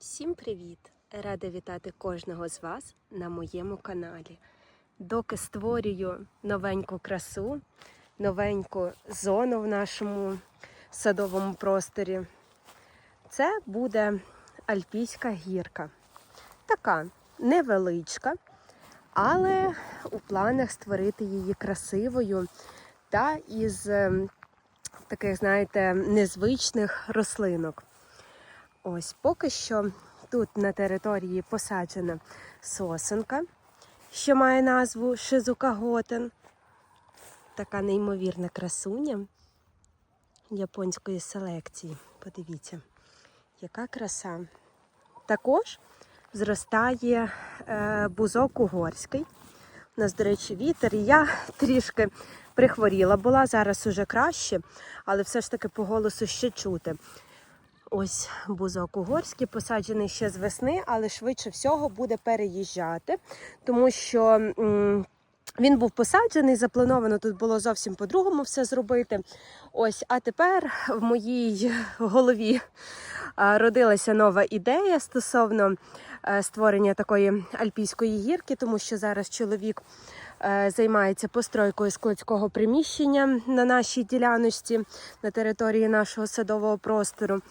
Всім привіт! Рада вітати кожного з вас на моєму каналі. Доки створюю новеньку красу, новеньку зону в нашому садовому просторі. Це буде Альпійська гірка. Така невеличка, але у планах створити її красивою та із ем, таких, знаєте, незвичних рослинок. Ось поки що тут на території посаджена сосенка, що має назву Шизука Готен. Така неймовірна красуня японської селекції. Подивіться, яка краса. Також зростає е, бузок угорський. У нас, до речі, вітер. І я трішки прихворіла була, зараз уже краще, але все ж таки по голосу ще чути. Ось бузок угорський, посаджений ще з весни, але швидше всього буде переїжджати, тому що він був посаджений, заплановано тут було зовсім по-другому все зробити. Ось, а тепер в моїй голові родилася нова ідея стосовно е, створення такої альпійської гірки, тому що зараз чоловік е, займається постройкою складського приміщення на нашій діляночці на території нашого садового простору.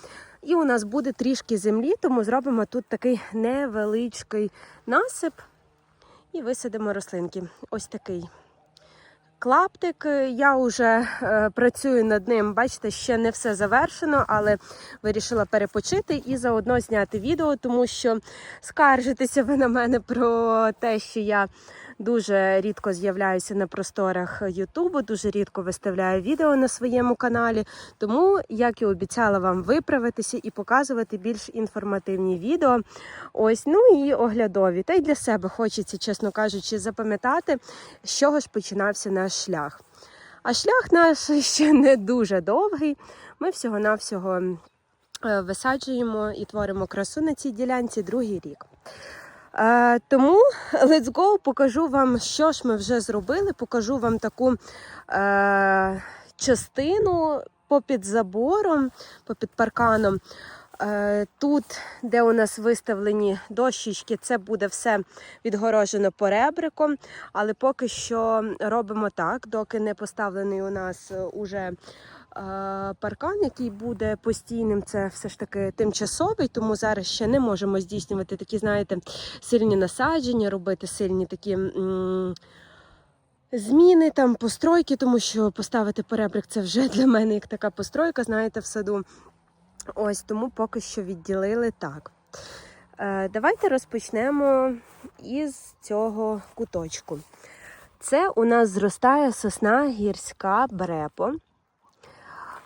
І у нас буде трішки землі, тому зробимо тут такий невеличкий насип і висадимо рослинки. Ось такий клаптик. Я вже е, працюю над ним. Бачите, ще не все завершено, але вирішила перепочити і заодно зняти відео, тому що скаржитеся ви на мене про те, що я дуже рідко з'являюся на просторах Ютубу, дуже рідко виставляю відео на своєму каналі. Тому, як і обіцяла вам виправитися і показувати більш інформативні відео. Ось, ну і оглядові. Та й для себе хочеться, чесно кажучи, запам'ятати, з чого ж починався наш шлях. А шлях наш ще не дуже довгий. Ми всього-навсього е, висаджуємо і творимо красу на цій ділянці другий рік. Е, тому let's go, покажу вам, що ж ми вже зробили. Покажу вам таку е, частину попід забором, попід парканом. Е, Тут, де у нас виставлені дощечки, це буде все відгорожено поребриком. Але поки що робимо так, доки не поставлений у нас уже паркан, який буде постійним, це все ж таки тимчасовий, тому зараз ще не можемо здійснювати такі, знаєте, сильні насадження, робити сильні такі. Зміни там постройки, тому що поставити перебрик це вже для мене як така постройка, знаєте, в саду. Ось тому поки що відділили так. Е, давайте розпочнемо із цього куточку. Це у нас зростає сосна гірська брепо.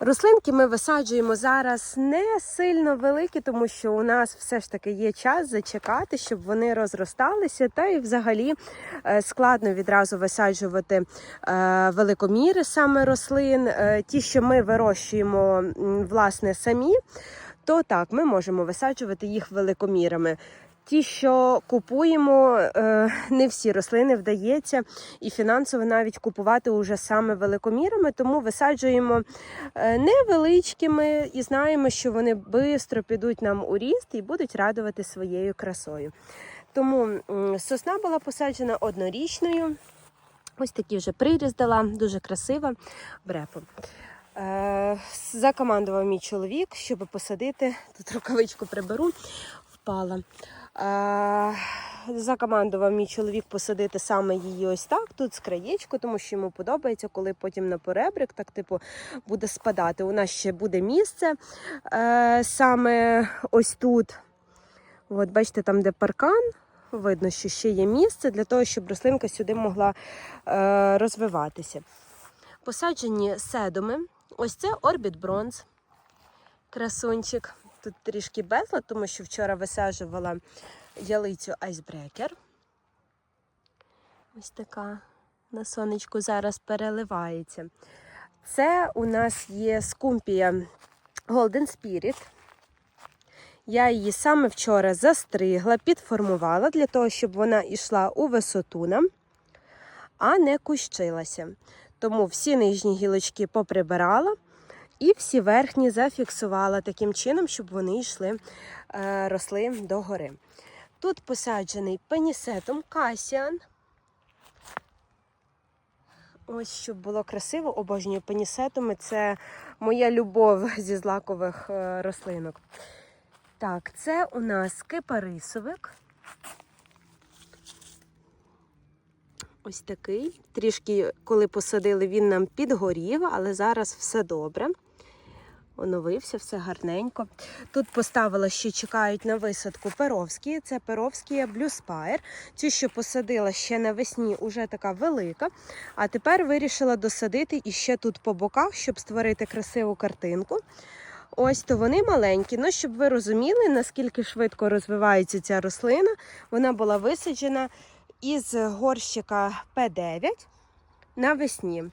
Рослинки ми висаджуємо зараз не сильно великі, тому що у нас все ж таки є час зачекати, щоб вони розросталися. Та і взагалі е, складно відразу висаджувати е, великоміри саме рослин. Е, Ті, що ми вирощуємо власне самі, то так, ми можемо висаджувати їх великомірами. Ті, що купуємо, е, не всі рослини вдається і фінансово навіть купувати уже саме великомірами, тому висаджуємо е, невеличкими і знаємо, що вони швидко підуть нам у ріст і будуть радувати своєю красою. Тому сосна була посаджена однорічною. Ось такий вже приріст дала, дуже красива брепо. Е, закомандував мій чоловік, щоб посадити. Тут рукавичку приберу, впала. Е, закомандував мій чоловік посадити саме її ось так, тут з краєчку, тому що йому подобається, коли потім на поребрик так типу буде спадати. У нас ще буде місце е, саме ось тут. От, бачите, там, де паркан, видно, що ще є місце для того, щоб рослинка сюди могла е, розвиватися. Посаджені седуми. Ось це Орбіт Бронз. Красунчик. Тут трішки безлад, тому що вчора висаджувала ялицю айсбрекер. Ось така на сонечку зараз переливається. Це у нас є скумпія Golden Spirit. Я її саме вчора застригла, підформувала для того, щоб вона йшла у висоту нам, а не кущилася. Тому всі нижні гілочки поприбирала І всі верхні зафіксувала таким чином, щоб вони йшли, е, росли догори. Тут посаджений пенісетом касіан. Ось щоб було красиво, обожнюю пенісетами. Це моя любов зі злакових е, рослинок. Так, це у нас кипарисовик. Ось такий. Трішки, коли посадили, він нам підгорів, але зараз все добре. Оновився, все гарненько. Тут поставила, що чекають на висадку перовські. Це перовські Spire. Ті, що посадила ще навесні, уже така велика. А тепер вирішила досадити іще тут по боках, щоб створити красиву картинку. Ось то вони маленькі. Ну, щоб ви розуміли, наскільки швидко розвивається ця рослина. Вона була висаджена із горщика П9 навесні.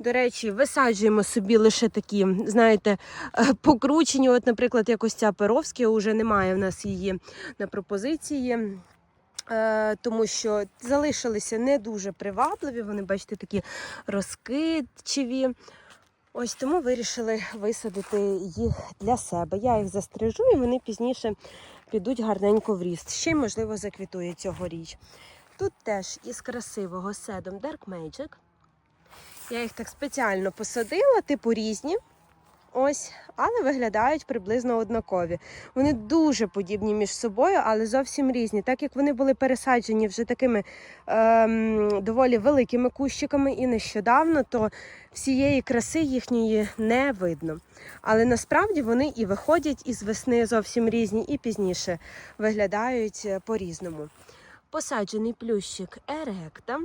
До речі, висаджуємо собі лише такі, знаєте, е, покручені. От, наприклад, якось ця перовська, вже немає в нас її на пропозиції. е, Тому що залишилися не дуже привабливі, вони, бачите, такі розкидчиві. Ось тому вирішили висадити їх для себе. Я їх застрижу і вони пізніше підуть гарненько в ріст. Ще й, можливо, заквітує цьогоріч. Тут теж із красивого седом Dark Magic. Я їх так спеціально посадила, типу різні. Ось, але виглядають приблизно однакові. Вони дуже подібні між собою, але зовсім різні. Так як вони були пересаджені вже такими ем, доволі великими кущиками і нещодавно, то всієї краси їхньої не видно. Але насправді вони і виходять із весни зовсім різні, і пізніше виглядають е, по-різному. Посаджений плющик Еректа.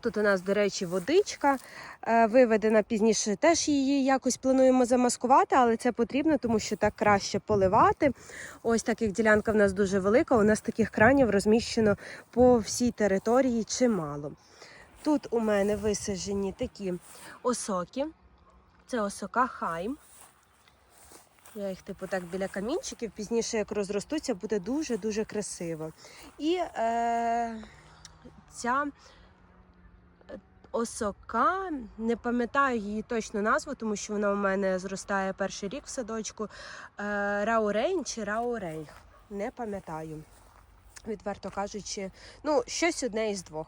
Тут у нас, до речі, водичка е, виведена пізніше. Теж її якось плануємо замаскувати, але це потрібно, тому що так краще поливати. Ось так як ділянка в нас дуже велика, у нас таких кранів розміщено по всій території чимало. Тут у мене висаджені такі осоки. Це осока хайм. Я їх, типу, так біля камінчиків, пізніше, як розростуться, буде дуже-дуже красиво. І е, ця осока, не пам'ятаю її точну назву, тому що вона у мене зростає перший рік в садочку. Е, Раурейн чи Раурейх. Не пам'ятаю. Відверто кажучи, ну, щось одне із двох.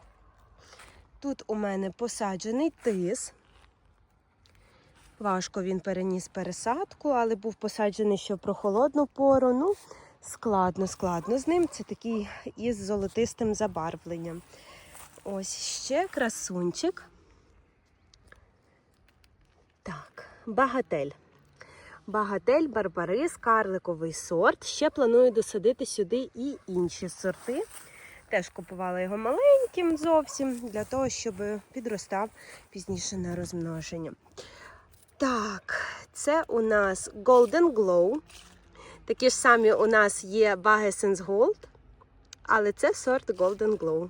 Тут у мене посаджений тис. Важко він переніс пересадку, але був посаджений ще в прохолодну пору. Ну, складно, складно з ним. Це такий із золотистим забарвленням. Ось ще красунчик. Так, багатель. Багатель, барбарис, карликовий сорт. Ще планую досадити сюди і інші сорти. Теж купувала його маленьким зовсім, для того, щоб підростав пізніше на розмноження. Так, це у нас Golden Glow. Такі ж самі у нас є Bagesens Gold, але це сорт Golden Glow.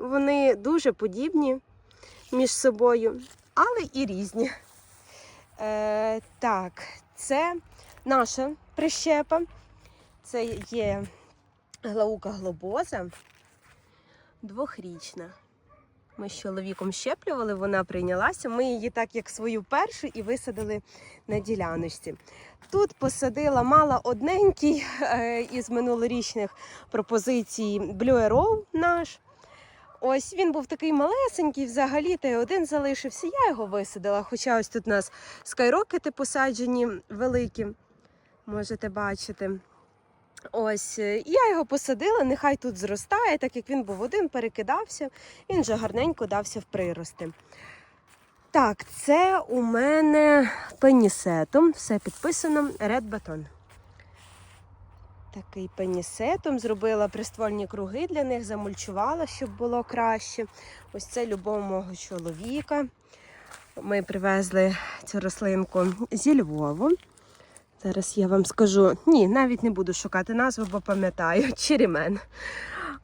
Вони дуже подібні між собою, але і різні. Е, Так, це наша прищепа. Це є глаука глобоза, двохрічна. Ми з чоловіком щеплювали, вона прийнялася. Ми її так, як свою першу, і висадили на діляночці. Тут посадила мала одненький е, із минулорічних пропозицій Blue Arrow наш. Ось він був такий малесенький, взагалі, та й один залишився. Я його висадила. Хоча ось тут у нас скайрокети посаджені великі, можете бачити. Ось, е, я його посадила, нехай тут зростає, так як він був один, перекидався, він вже гарненько дався в прирости. Так, це у мене пенісетом, все підписано Red Baton. Такий пенісетом. Зробила приствольні круги для них, замульчувала, щоб було краще. Ось це любов мого чоловіка. Ми привезли цю рослинку зі Львову. Зараз я вам скажу. Ні, навіть не буду шукати назву, бо пам'ятаю. Чирімен.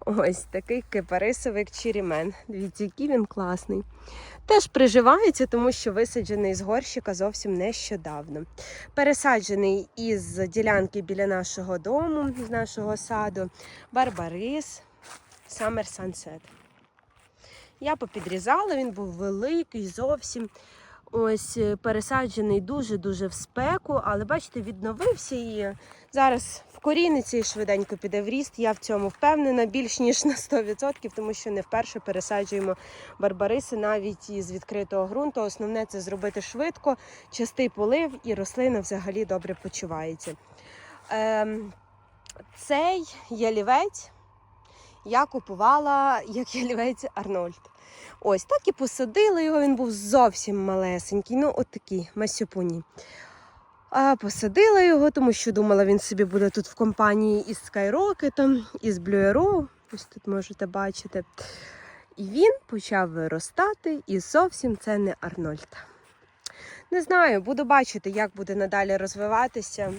Ось такий кипарисовик чирімен. Дивіться, який він класний. Теж приживається, тому що висаджений з горщика зовсім нещодавно. Пересаджений із ділянки біля нашого дому, з нашого саду, барбарис, Summer Sunset. Я попідрізала, він був великий зовсім. Ось е, пересаджений дуже-дуже в спеку, але бачите, відновився і зараз вкоріниться і швиденько піде в ріст. Я в цьому впевнена більш ніж на 100%, тому що не вперше пересаджуємо барбариси навіть із відкритого ґрунту. Основне це зробити швидко, частий полив, і рослина взагалі добре почувається. Ем, цей ялівець я купувала як ялівець Арнольд. Ось так і посадила його, він був зовсім малесенький, ну от такий масюпуні. А посадила його, тому що думала, він собі буде тут в компанії із Skyrocket, із Blue Arrow, ось тут можете бачити. І він почав виростати, і зовсім це не Арнольд. Не знаю, буду бачити, як буде надалі розвиватися.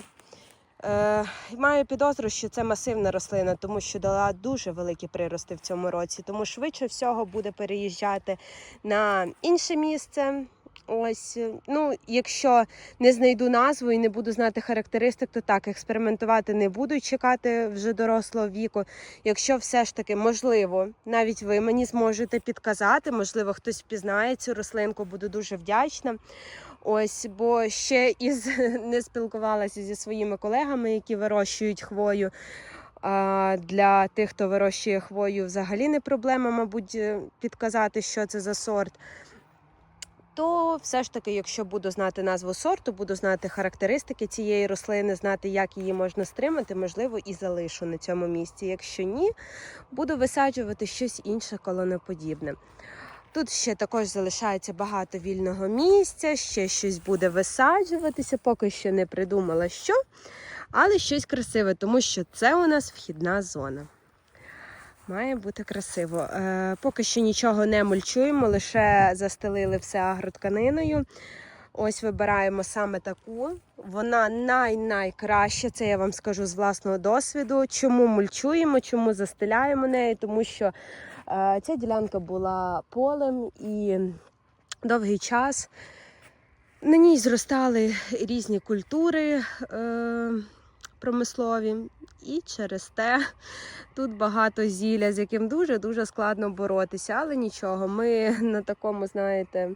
Е, маю підозру, що це масивна рослина, тому що дала дуже великі прирости в цьому році. Тому швидше всього буде переїжджати на інше місце. Ось, е, ну, якщо не знайду назву і не буду знати характеристик, то так, експериментувати не буду чекати вже дорослого віку. Якщо все ж таки можливо, навіть ви мені зможете підказати, можливо, хтось впізнає цю рослинку, буду дуже вдячна. Ось, бо ще із не спілкувалася зі своїми колегами, які вирощують хвою. А для тих, хто вирощує хвою, взагалі не проблема, мабуть, е, підказати, що це за сорт. То все ж таки, якщо буду знати назву сорту, буду знати характеристики цієї рослини, знати, як її можна стримати, можливо, і залишу на цьому місці. Якщо ні, буду висаджувати щось інше колоноподібне. Тут ще також залишається багато вільного місця, ще щось буде висаджуватися, поки що не придумала що, але щось красиве, тому що це у нас вхідна зона. Має бути красиво. Е, поки що нічого не мульчуємо, лише застелили все агротканиною. Ось вибираємо саме таку. Вона най-найкраща, це я вам скажу з власного досвіду. Чому мульчуємо, чому застеляємо неї, тому що е, ця ділянка була полем і довгий час на ній зростали різні культури е, промислові, і через те тут багато зілля, з яким дуже-дуже складно боротися, але нічого, ми на такому, знаєте,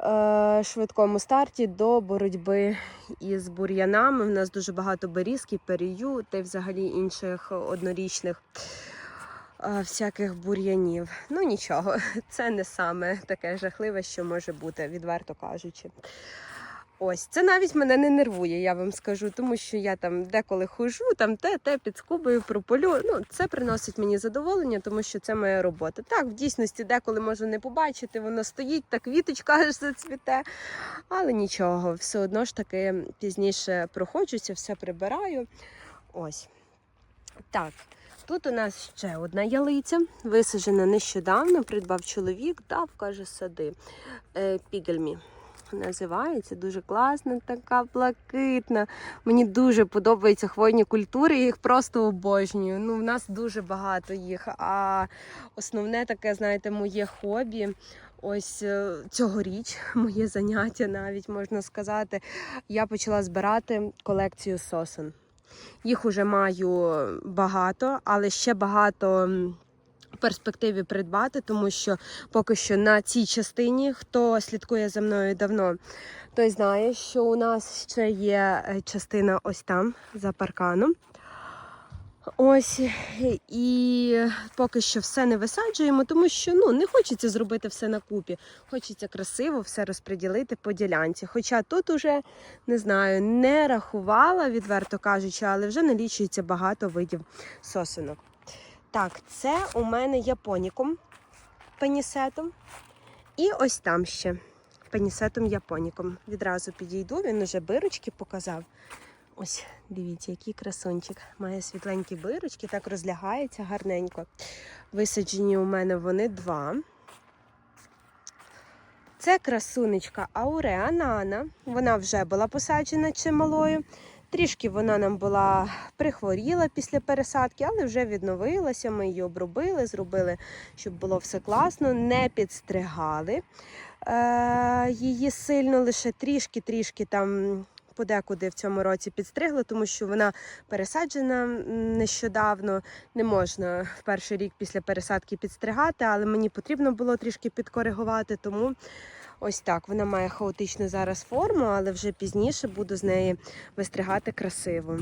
е, швидкому старті до боротьби із бур'янами. У нас дуже багато берізки, перію та й взагалі інших однорічних е, всяких бур'янів. Ну нічого, це не саме таке жахливе, що може бути, відверто кажучи. Ось це навіть мене не нервує, я вам скажу, тому що я там деколи хожу, там те, те під скубою прополю. Ну, це приносить мені задоволення, тому що це моя робота. Так, в дійсності деколи можу не побачити, воно стоїть, так квіточка аж зацвіте. Але нічого, все одно ж таки пізніше проходжуся, все прибираю. Ось. Так. Тут у нас ще одна ялиця, висаджена нещодавно, придбав чоловік, дав, каже, сади. Е, Пігельмі називається. Дуже класна, така блакитна. Мені дуже подобаються хвойні культури, їх просто обожнюю. Ну, в нас дуже багато їх. А основне таке, знаєте, моє хобі. Ось е, цьогоріч, моє заняття, навіть можна сказати, я почала збирати колекцію сосен. Їх уже маю багато, але ще багато перспективі придбати, тому що поки що на цій частині, хто слідкує за мною давно, той знає, що у нас ще є е, частина ось там за парканом. Ось і поки що все не висаджуємо, тому що ну не хочеться зробити все на купі. Хочеться красиво все розподілити по ділянці. Хоча тут уже не знаю, не рахувала, відверто кажучи, але вже налічується багато видів сосенок. Так, це у мене японіком пенісетом. І ось там ще пенісетом японіком. Відразу підійду, він уже бирочки показав. Ось, дивіться, який красунчик. Має світленькі бирочки, так розлягається гарненько. Висаджені у мене вони два. Це красунечка Ауреанана. Вона вже була посаджена чималою. Трішки вона нам була прихворіла після пересадки, але вже відновилася. Ми її обробили, зробили, щоб було все класно, не підстригали е, її сильно, лише трішки-трішки там подекуди в цьому році підстригли, тому що вона пересаджена нещодавно. Не можна в перший рік після пересадки підстригати, але мені потрібно було трішки підкоригувати, тому Ось так. Вона має хаотичну зараз форму, але вже пізніше буду з неї вистригати красиву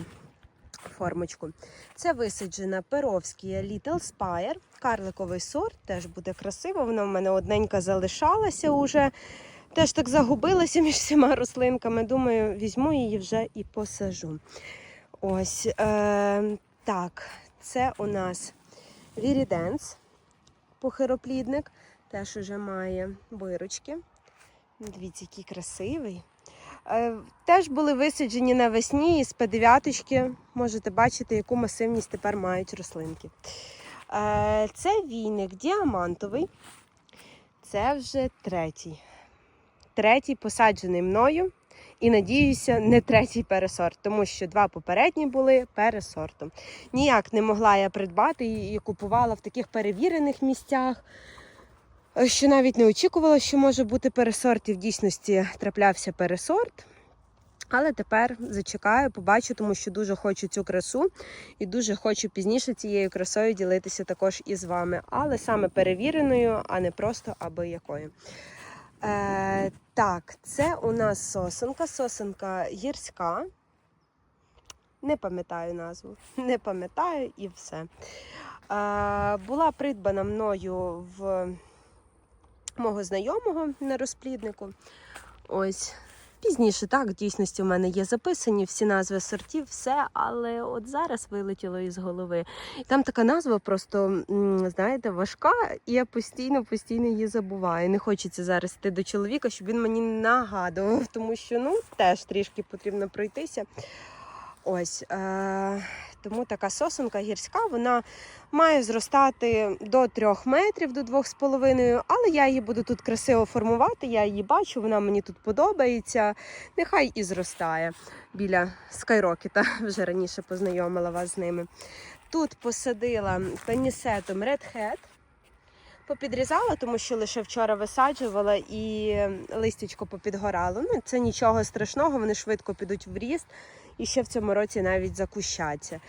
формочку. Це висаджена Перовський Little Spire, карликовий сорт, теж буде красиво. Вона в мене одненька залишалася уже. Теж так загубилася між всіма рослинками. Думаю, візьму її вже і посажу. Ось е, так, це у нас Віріденс, похироплідник, теж уже має бирочки. Дивіться, який красивий. Е, Теж були висаджені навесні із П9. Можете бачити, яку масивність тепер мають рослинки. Е, Це війник діамантовий. Це вже третій. Третій посаджений мною. І надіюся, не третій пересорт, тому що два попередні були пересортом. Ніяк не могла я придбати і купувала в таких перевірених місцях, що навіть не очікувала, що може бути пересорт, і в дійсності траплявся пересорт. Але тепер зачекаю, побачу, тому що дуже хочу цю красу і дуже хочу пізніше цією красою ділитися також із вами. Але саме перевіреною, а не просто аби якою. Е, так, це у нас сосенка, сосенка гірська. Не пам'ятаю назву, не пам'ятаю і все. Е, була придбана мною в мого знайомого на розпліднику. Ось. Пізніше, так, в дійсності в мене є записані всі назви сортів, все, але от зараз вилетіло із голови. Там така назва просто, знаєте, важка, і я постійно, постійно її забуваю. Не хочеться зараз йти до чоловіка, щоб він мені нагадував, тому що ну, теж трішки потрібно пройтися. Ось. Е- тому така сосенка гірська, вона має зростати до 3 метрів, до 2,5, але я її буду тут красиво формувати, я її бачу, вона мені тут подобається. Нехай і зростає біля скайрокета, вже раніше познайомила вас з ними. Тут посадила пенісетом Red Hat. Попідрізала, тому що лише вчора висаджувала і листячко попідгорало. Ну, це нічого страшного, вони швидко підуть в ріст і ще в цьому році навіть закущаться.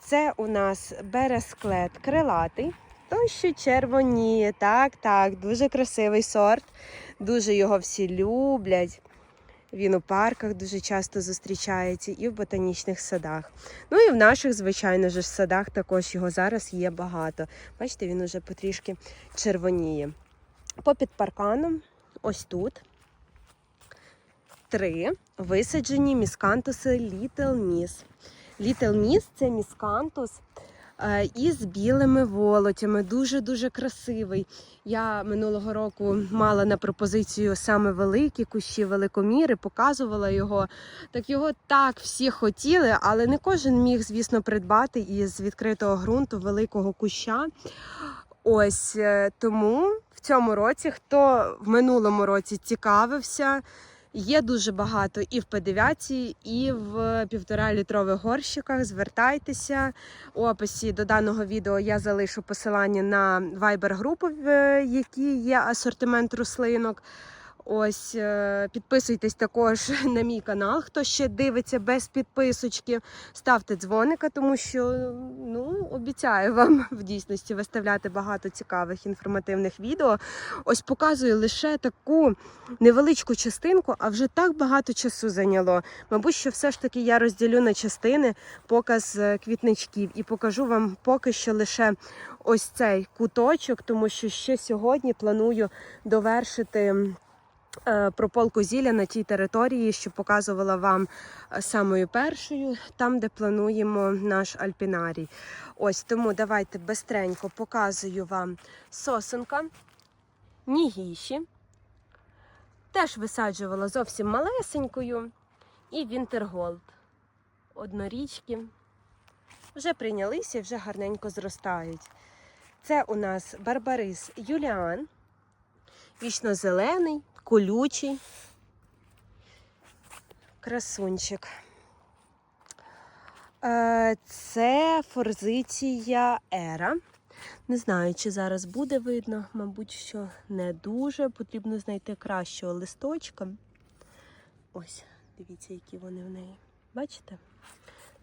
Це у нас бересклет крилатий, той, що червоніє. Так, так, дуже красивий сорт. Дуже його всі люблять. Він у парках дуже часто зустрічається і в ботанічних садах. Ну і в наших, звичайно ж, садах також його зараз є багато. Бачите, він уже потрішки червоніє. Попід парканом, ось тут, три висаджені міскантуси Little Miss. Little Miss – це міскантус е, із білими волотями. Дуже-дуже красивий. Я минулого року мала на пропозицію саме великі кущі великоміри, показувала його. Так його так всі хотіли, але не кожен міг, звісно, придбати із відкритого ґрунту великого куща. Ось е, тому в цьому році, хто в минулому році цікавився, Є дуже багато і в П9, і в півтора літрових горщиках. Звертайтеся у описі до даного відео. Я залишу посилання на вайбер-групу, в якій є асортимент рослинок. Ось е, підписуйтесь також на мій канал, хто ще дивиться без підписочки. Ставте дзвоника, тому що ну, обіцяю вам в дійсності виставляти багато цікавих інформативних відео. Ось показую лише таку невеличку частинку, а вже так багато часу зайняло. Мабуть, що все ж таки я розділю на частини показ е, квітничків і покажу вам поки що лише ось цей куточок, тому що ще сьогодні планую довершити. Е, прополку зілля на тій території, що показувала вам е, самою першою, там, де плануємо наш альпінарій. Ось тому давайте бистренько показую вам сосенка, нігіші. Теж висаджувала зовсім малесенькою. І Вінтерголд. Однорічки. Вже прийнялися, вже гарненько зростають. Це у нас барбарис Юліан, вічно-зелений, колючий красунчик. Е, Це форзиція Ера. Не знаю, чи зараз буде видно, мабуть, що не дуже. Потрібно знайти кращого листочка. Ось, дивіться, які вони в неї. Бачите?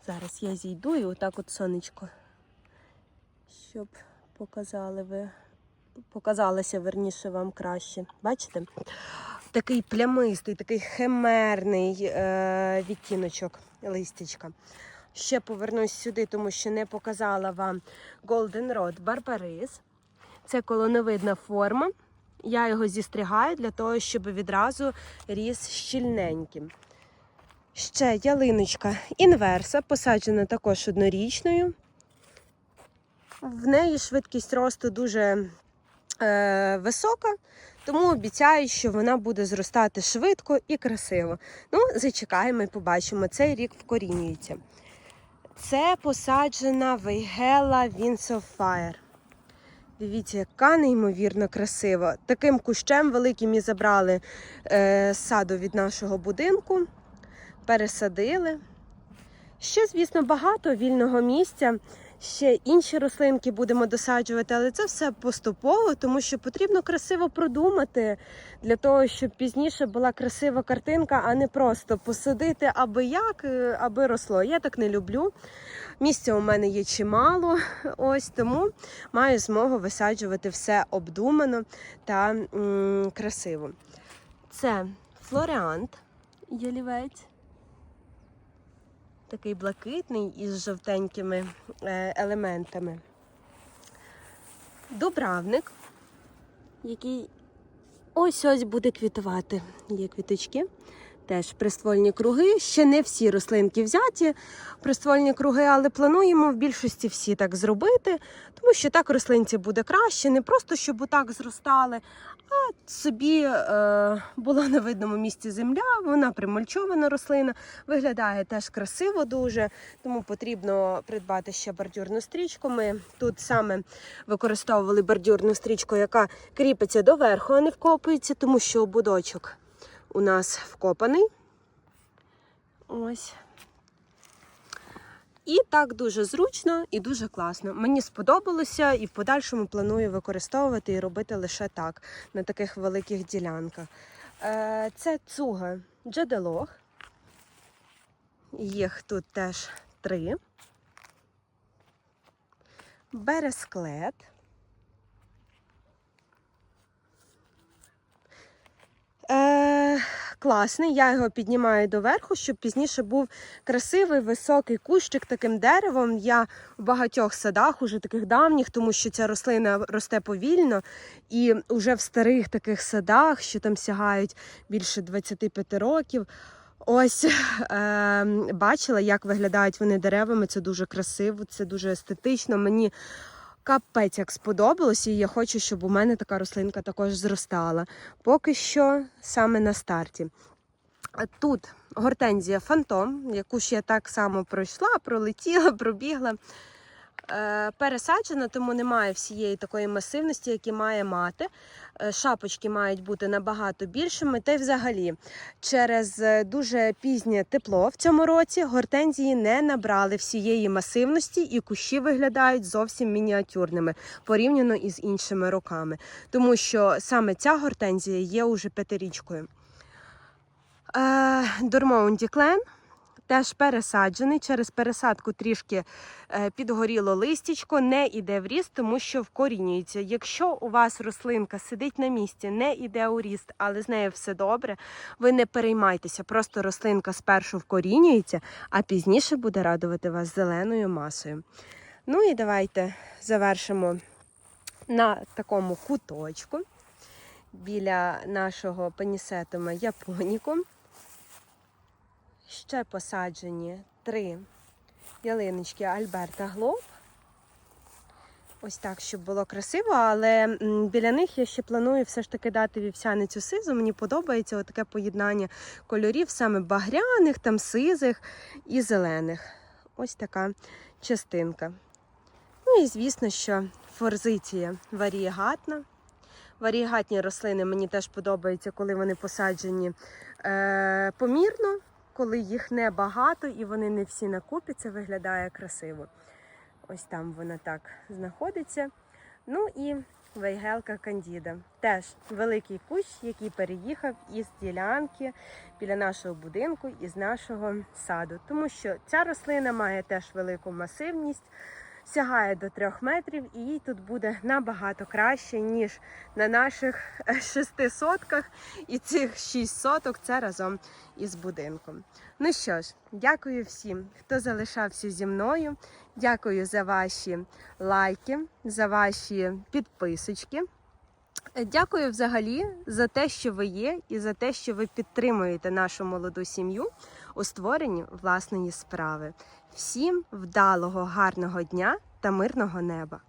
Зараз я зійду і отак от сонечко, щоб показали ви показалося верніше вам краще. Бачите? такий плямистий, такий химерний е, відтіночок листячка. Ще повернусь сюди, тому що не показала вам Golden Rod Barbaris. Це колоновидна форма. Я його зістригаю для того, щоб відразу ріс щільненьким. Ще ялиночка інверса, посаджена також однорічною. В неї швидкість росту дуже е, висока, тому обіцяю, що вона буде зростати швидко і красиво. Ну, зачекаємо і побачимо. Цей рік вкорінюється. Це посаджена Вейгела Winds of Fire. Дивіться, яка неймовірно красива. Таким кущем великим і забрали е, саду від нашого будинку, пересадили. Ще, звісно, багато вільного місця. Ще інші рослинки будемо досаджувати, але це все поступово, тому що потрібно красиво продумати для того, щоб пізніше була красива картинка, а не просто посадити аби як, е, аби росло. Я так не люблю. Місця у мене є чимало, ось тому маю змогу висаджувати все обдумано та м, красиво. Це флоріант ялівець. Такий блакитний із жовтенькими е, елементами. Дубравник, який ось ось буде квітувати. Є квіточки. Теж приствольні круги. Ще не всі рослинки взяті, приствольні круги, але плануємо в більшості всі так зробити, тому що так рослинці буде краще, не просто щоб отак зростали, а собі е, була на видному місці земля, вона примульчована рослина, виглядає теж красиво дуже, тому потрібно придбати ще бордюрну стрічку. Ми тут саме використовували бордюрну стрічку, яка кріпиться до верху, а не вкопується, тому що ободочок у нас вкопаний. Ось. І так дуже зручно і дуже класно. Мені сподобалося і в подальшому планую використовувати і робити лише так, на таких великих ділянках. Е, Це цуга джеделох. Їх тут теж три. Бересклет. Е, класний, я його піднімаю доверху, щоб пізніше був красивий високий кущик таким деревом. Я в багатьох садах, уже таких давніх, тому що ця рослина росте повільно. І вже в старих таких садах, що там сягають більше 25 років. Ось е, бачила, як виглядають вони деревами. Це дуже красиво, це дуже естетично. Мені капець як сподобалось, і я хочу, щоб у мене така рослинка також зростала. Поки що саме на старті. Тут гортензія фантом, яку ж я так само пройшла, пролетіла, пробігла. Е, пересаджена, тому немає всієї такої масивності, які має мати. Е, Шапочки мають бути набагато більшими. Та й взагалі, через е, дуже пізнє тепло в цьому році гортензії не набрали всієї масивності, і кущі виглядають зовсім мініатюрними порівняно із іншими роками. Тому що саме ця гортензія є уже п'ятирічкою. Дормоунді клен теж пересаджений. Через пересадку трішки е, підгоріло листячко, не йде в ріст, тому що вкорінюється. Якщо у вас рослинка сидить на місці, не йде у ріст, але з нею все добре, ви не переймайтеся. Просто рослинка спершу вкорінюється, а пізніше буде радувати вас зеленою масою. Ну і давайте завершимо на такому куточку біля нашого пенісетума японікум. Ще посаджені три ялиночки Альберта Глоб. Ось так, щоб було красиво, але біля них я ще планую все ж таки дати вівсяницю сизу. Мені подобається таке поєднання кольорів, саме багряних, там сизих і зелених. Ось така частинка. Ну і звісно, що форзиція варієгатна. Варієгатні рослини мені теж подобаються, коли вони посаджені е, помірно, коли їх небагато і вони не всі накупі, це виглядає красиво. Ось там вона так знаходиться. Ну і вейгелка Кандіда. Теж великий кущ, який переїхав із ділянки біля нашого будинку, із нашого саду. Тому що ця рослина має теж велику масивність. Сягає до трьох метрів, і їй тут буде набагато краще, ніж на наших е, шести сотках. І цих шість соток це разом із будинком. Ну що ж, дякую всім, хто залишався зі мною. Дякую за ваші лайки, за ваші підписочки. Дякую взагалі за те, що ви є, і за те, що ви підтримуєте нашу молоду сім'ю у створенні власної справи. Всім вдалого, гарного дня та мирного неба!